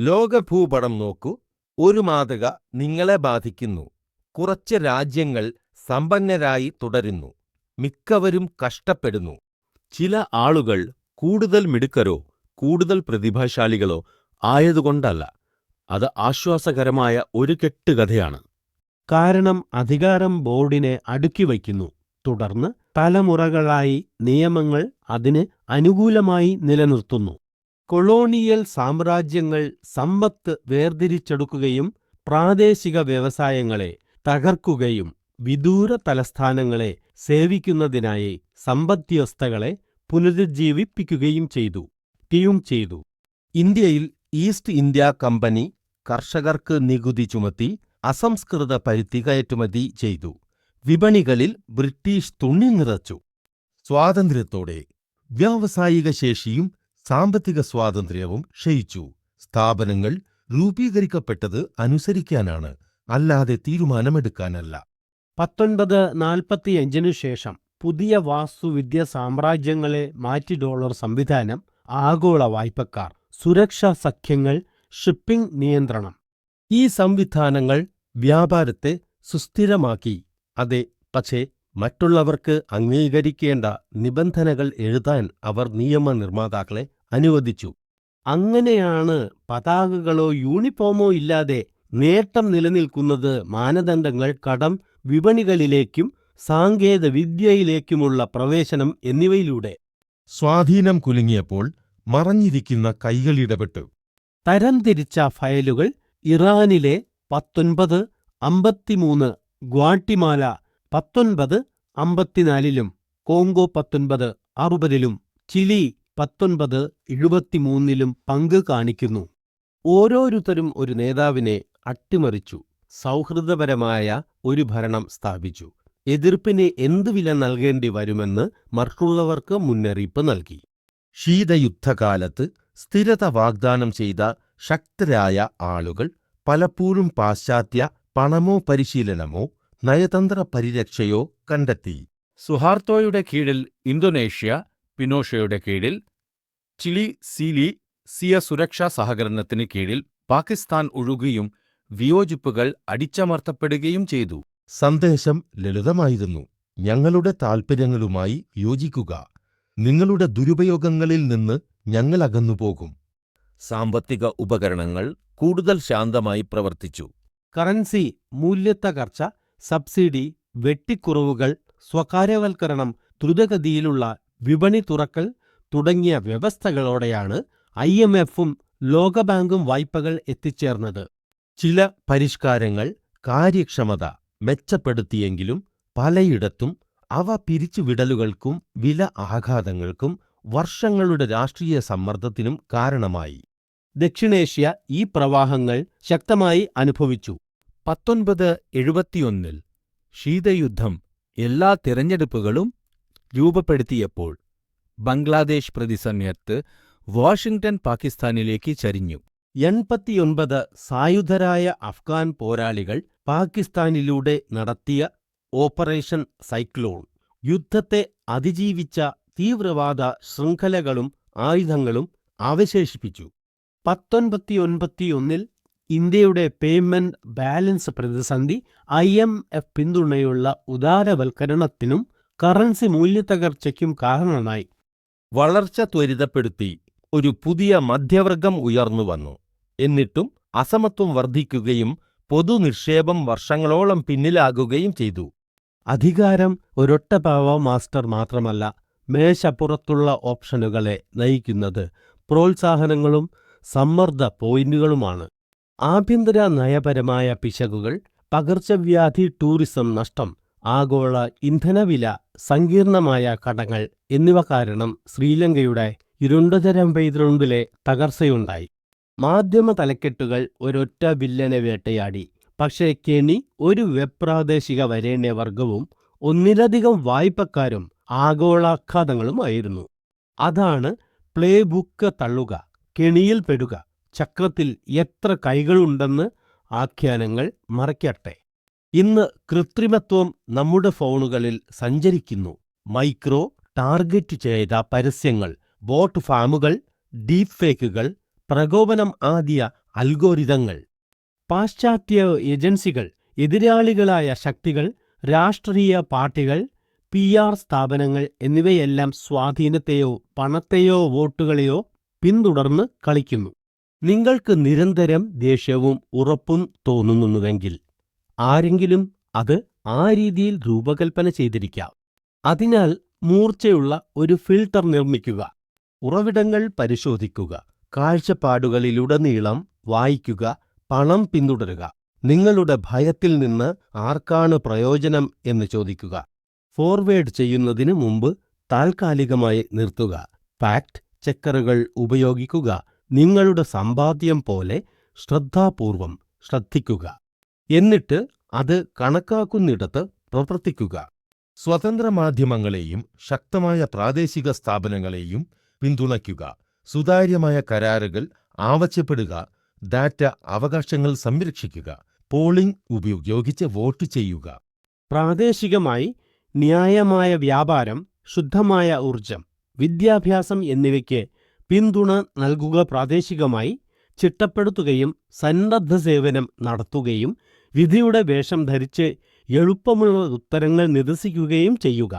ലോകഭൂപടം നോക്കൂ. ഒരു മാതൃക നിങ്ങളെ ബാധിക്കുന്നു. കുറച്ച് രാജ്യങ്ങൾ സമ്പന്നരായി തുടരുന്നു. മിക്കവരും കഷ്ടപ്പെടുന്നു. ചില ആളുകൾ കൂടുതൽ മിടുക്കരോ കൂടുതൽ പ്രതിഭാശാലികളോ ആയതുകൊണ്ടല്ല. അത് ആശ്വാസകരമായ ഒരു കെട്ടുകഥയാണ്. കാരണം അധികാരം ബോർഡിനെ അടുക്കി വയ്ക്കുന്നു. തുടർന്ന് തലമുറകളായി നിയമങ്ങൾ അതിന് അനുകൂലമായി നിലനിർത്തുന്നു. കൊളോണിയൽ സാമ്രാജ്യങ്ങൾ സമ്പത്ത് വേർതിരിച്ചെടുക്കുകയും പ്രാദേശിക വ്യവസായങ്ങളെ തകർക്കുകയും വിദൂര തലസ്ഥാനങ്ങളെ സേവിക്കുന്നതിനായി സമ്പദ്വ്യവസ്ഥകളെ പുനരുജ്ജീവിപ്പിക്കുകയും ചെയ്തു ടീം ചെയ്തു. ഇന്ത്യയിൽ ഈസ്റ്റ് ഇന്ത്യ കമ്പനി കർഷകർക്ക് നികുതി ചുമത്തി അസംസ്കൃത പരുത്തി കയറ്റുമതി ചെയ്തു. വിപണികളിൽ ബ്രിട്ടീഷ് തുണി നിറച്ചു. സ്വാതന്ത്ര്യത്തോടെ വ്യാവസായിക ശേഷിയും സാമ്പത്തിക സ്വാതന്ത്ര്യവും ക്ഷയിച്ചു. സ്ഥാപനങ്ങൾ രൂപീകരിക്കപ്പെട്ടത് അനുസരിക്കാനാണ്. അല്ലാതെ തീരുമാനമെടുക്കാനല്ല. പത്തൊൻപത് നാൽപ്പത്തിയഞ്ചിനു ശേഷം പുതിയ വാസ്തുവിദ്യ സാമ്രാജ്യങ്ങളെ മാറ്റി ഡോളർ സംവിധാനം ആഗോള വായ്പക്കാർ സുരക്ഷാ സഖ്യങ്ങൾ ഷിപ്പിംഗ് നിയന്ത്രണം. ഈ സംവിധാനങ്ങൾ വ്യാപാരത്തെ സുസ്ഥിരമാക്കി. അതെ പക്ഷേ മറ്റുള്ളവർക്ക് അംഗീകരിക്കേണ്ട നിബന്ധനകൾ എഴുതാൻ അവർ നിയമ നിർമ്മാതാക്കളെ അനുവദിച്ചു. അങ്ങനെയാണ് പതാകകളോ യൂണിഫോമോ ഇല്ലാതെ നേട്ടം നിലനിൽക്കുന്നത് മാനദണ്ഡങ്ങൾ കടം വിപണികളിലേക്കും സാങ്കേതവിദ്യയിലേക്കുമുള്ള പ്രവേശനം എന്നിവയിലൂടെ. സ്വാധീനം കുലുങ്ങിയപ്പോൾ മറഞ്ഞിരിക്കുന്ന കൈകളിടപെട്ടു തരംതിരിച്ച ഫയലുകൾ ഇറാനിലെ പത്തൊൻപത് അമ്പത്തിമൂന്ന് ഗ്വാട്ടിമാല പത്തൊൻപത് അമ്പത്തിനാലിലും കോങ്കോ പത്തൊൻപത് അറുപതിലും ചിലി പത്തൊൻപത് എഴുപത്തിമൂന്നിലും പങ്ക് കാണിക്കുന്നു. ഓരോരുത്തരും ഒരു നേതാവിനെ അട്ടിമറിച്ചു സൗഹൃദപരമായ ഒരു ഭരണം സ്ഥാപിച്ചു. എതിർപ്പിന് എന്തു വില നൽകേണ്ടി വരുമെന്ന് മറ്റുള്ളവർക്ക് മുന്നറിയിപ്പ് നൽകി. ശീതയുദ്ധകാലത്ത് സ്ഥിരത വാഗ്ദാനം ചെയ്ത ശക്തരായ ആളുകൾ പലപ്പോഴും പാശ്ചാത്യ പണമോ പരിശീലനമോ നയതന്ത്ര പരിരക്ഷയോ കണ്ടെത്തി. സുഹാർത്തോയുടെ കീഴിൽ ഇന്തോനേഷ്യ പിനോഷയുടെ കീഴിൽ ചിലി സീലി സിയ സുരക്ഷാ സഹകരണത്തിന് കീഴിൽ പാകിസ്ഥാൻ ഒഴുകുകയും വിയോജിപ്പുകൾ അടിച്ചമർത്തപ്പെടുകയും ചെയ്തു. സന്ദേശം ലളിതമായിരുന്നു. ഞങ്ങളുടെ താൽപ്പര്യങ്ങളുമായി യോജിക്കുക. നിങ്ങളുടെ ദുരുപയോഗങ്ങളിൽ നിന്ന് ഞങ്ങൾ അകന്നുപോകും. സാമ്പത്തിക ഉപകരണങ്ങൾ കൂടുതൽ ശാന്തമായി പ്രവർത്തിച്ചു. കറൻസി മൂല്യത്തകർച്ച സബ്സിഡി വെട്ടിക്കുറവുകൾ സ്വകാര്യവൽക്കരണം ദ്രുതഗതിയിലുള്ള വിപണി തുറക്കൽ തുടങ്ങിയ വ്യവസ്ഥകളോടെയാണ് ഐ എം എഫും ലോകബാങ്കും വായ്പകൾ എത്തിച്ചേർന്നത്. ചില പരിഷ്കാരങ്ങൾ കാര്യക്ഷമത മെച്ചപ്പെടുത്തിയെങ്കിലും പലയിടത്തും അവ പിരിച്ചുവിടലുകൾക്കും വില ആഘാതങ്ങൾക്കും വർഷങ്ങളുടെ രാഷ്ട്രീയ സമ്മർദ്ദത്തിനും കാരണമായി. ദക്ഷിണേഷ്യ ഈ പ്രവാഹങ്ങൾ ശക്തമായി അനുഭവിച്ചു. പത്തൊൻപത് എഴുപത്തിയൊന്നിൽ ശീതയുദ്ധം എല്ലാ തിരഞ്ഞെടുപ്പുകളും രൂപപ്പെടുത്തിയപ്പോൾ ബംഗ്ലാദേശ് പ്രതിസമയത്ത് വാഷിംഗ്ടൺ പാകിസ്ഥാനിലേക്ക് ചരിഞ്ഞു. എൺപത്തിയൊൻപത് സായുധരായ അഫ്ഗാൻ പോരാളികൾ പാകിസ്ഥാനിലൂടെ നടത്തിയ ഓപ്പറേഷൻ സൈക്ലോൺ യുദ്ധത്തെ അതിജീവിച്ച തീവ്രവാദ ശൃംഖലകളും ആയുധങ്ങളും അവശേഷിപ്പിച്ചു. പത്തൊൻപത്തിയൊൻപത്തിയൊന്നിൽ ഇന്ത്യയുടെ പേയ്മെന്റ് ബാലൻസ് പ്രതിസന്ധി ഐ എം എഫ് പിന്തുണയുള്ള ഉദാരവൽക്കരണത്തിനും കറൻസി മൂല്യത്തകർച്ചയ്ക്കും കാരണമായി വളർച്ച ത്വരിതപ്പെടുത്തി ഒരു പുതിയ മധ്യവർഗം ഉയർന്നുവന്നു എന്നിട്ടും അസമത്വം വർദ്ധിക്കുകയും പൊതുനിക്ഷേപം വർഷങ്ങളോളം പിന്നിലാകുകയും ചെയ്തു. അധികാരം ഒരൊറ്റ പാവ മാസ്റ്റർ മാത്രമല്ല മേശപ്പുറത്തുള്ള ഓപ്ഷനുകളെ നയിക്കുന്നത് പ്രോത്സാഹനങ്ങളും സമ്മർദ്ദ പോയിന്റുകളുമാണ്. ആഭ്യന്തര നയപരമായ പിശകുകൾ പകർച്ചവ്യാധി ടൂറിസം നഷ്ടം ആഗോള ഇന്ധനവില സങ്കീർണമായ കടങ്ങൾ എന്നിവ കാരണം ശ്രീലങ്കയുടെ ഇരുണ്ടതരം പെയ്തുണ്ടിലെ തകർച്ചയുണ്ടായി. മാധ്യമ തലക്കെട്ടുകൾ ഒരൊറ്റ വില്ലനെ വേട്ടയാടി. പക്ഷേ കെണി ഒരു വെപ്രാദേശിക വരേണ്യ വർഗവും ഒന്നിലധികം വായ്പക്കാരും ആഗോളാഘാതങ്ങളുമായിരുന്നു. അതാണ് പ്ലേ ബുക്ക് തള്ളുക കെണിയിൽപ്പെടുക ചക്രത്തിൽ എത്ര കൈകളുണ്ടെന്ന് ആഖ്യാനങ്ങൾ മറയ്ക്കട്ടെ. ഇന്ന് കൃത്രിമത്വം നമ്മുടെ ഫോണുകളിൽ സഞ്ചരിക്കുന്നു. മൈക്രോ ടാർഗറ്റ് ചെയ്ത പരസ്യങ്ങൾ ബോട്ട് ഫാമുകൾ ഡീപ് ഫേക്കുകൾ പ്രകോപനം ആദ്യ അൽഗോരിതങ്ങൾ പാശ്ചാത്യ ഏജൻസികൾ എതിരാളികളായ ശക്തികൾ രാഷ്ട്രീയ പാർട്ടികൾ പി ആർ സ്ഥാപനങ്ങൾ എന്നിവയെല്ലാം സ്വാധീനത്തെയോ പണത്തെയോ വോട്ടുകളെയോ പിന്തുടർന്ന് കളിക്കുന്നു. നിങ്ങൾക്ക് നിരന്തരം ദേഷ്യവും ഉറപ്പും തോന്നുന്നുവെങ്കിൽ ആരെങ്കിലും അത് ആ രീതിയിൽ രൂപകൽപ്പന ചെയ്തിരിക്കാം. അതിനാൽ മൂർച്ചയുള്ള ഒരു ഫിൽട്ടർ നിർമ്മിക്കുക ഉറവിടങ്ങൾ പരിശോധിക്കുക കാഴ്ചപ്പാടുകളിലുടനീളം വായിക്കുക പണം പിന്തുടരുക നിങ്ങളുടെ ഭയത്തിൽ നിന്ന് ആർക്കാണ് പ്രയോജനം എന്ന് ചോദിക്കുക ഫോർവേഡ് ചെയ്യുന്നതിന് മുമ്പ് താൽക്കാലികമായി നിർത്തുക ഫാക്ട് ചെക്കറുകൾ ഉപയോഗിക്കുക നിങ്ങളുടെ സമ്പാദ്യം പോലെ ശ്രദ്ധാപൂർവം ശ്രദ്ധിക്കുക. എന്നിട്ട് അത് കണക്കാക്കുന്നിടത്ത് പ്രവർത്തിക്കുക. സ്വതന്ത്ര മാധ്യമങ്ങളെയും ശക്തമായ പ്രാദേശിക സ്ഥാപനങ്ങളെയും പിന്തുണയ്ക്കുക. സുതാര്യമായ കരാറുകൾ ആവശ്യപ്പെടുക. ഡാറ്റ അവകാശങ്ങൾ സംരക്ഷിക്കുക. പോളിംഗ് ഉപയോഗിച്ച് വോട്ട് ചെയ്യുക. പ്രാദേശികമായി ന്യായമായ വ്യാപാരം ശുദ്ധമായ ഊർജം വിദ്യാഭ്യാസം എന്നിവയ്ക്ക് പിന്തുണ നൽകുക പ്രാദേശികമായി ചിട്ടപ്പെടുത്തുകയും സന്നദ്ധ സേവനം നടത്തുകയും വിധിയുടെ വേഷം ധരിച്ച് എളുപ്പമുള്ള ഉത്തരങ്ങൾ നിരസിക്കുകയും ചെയ്യുക.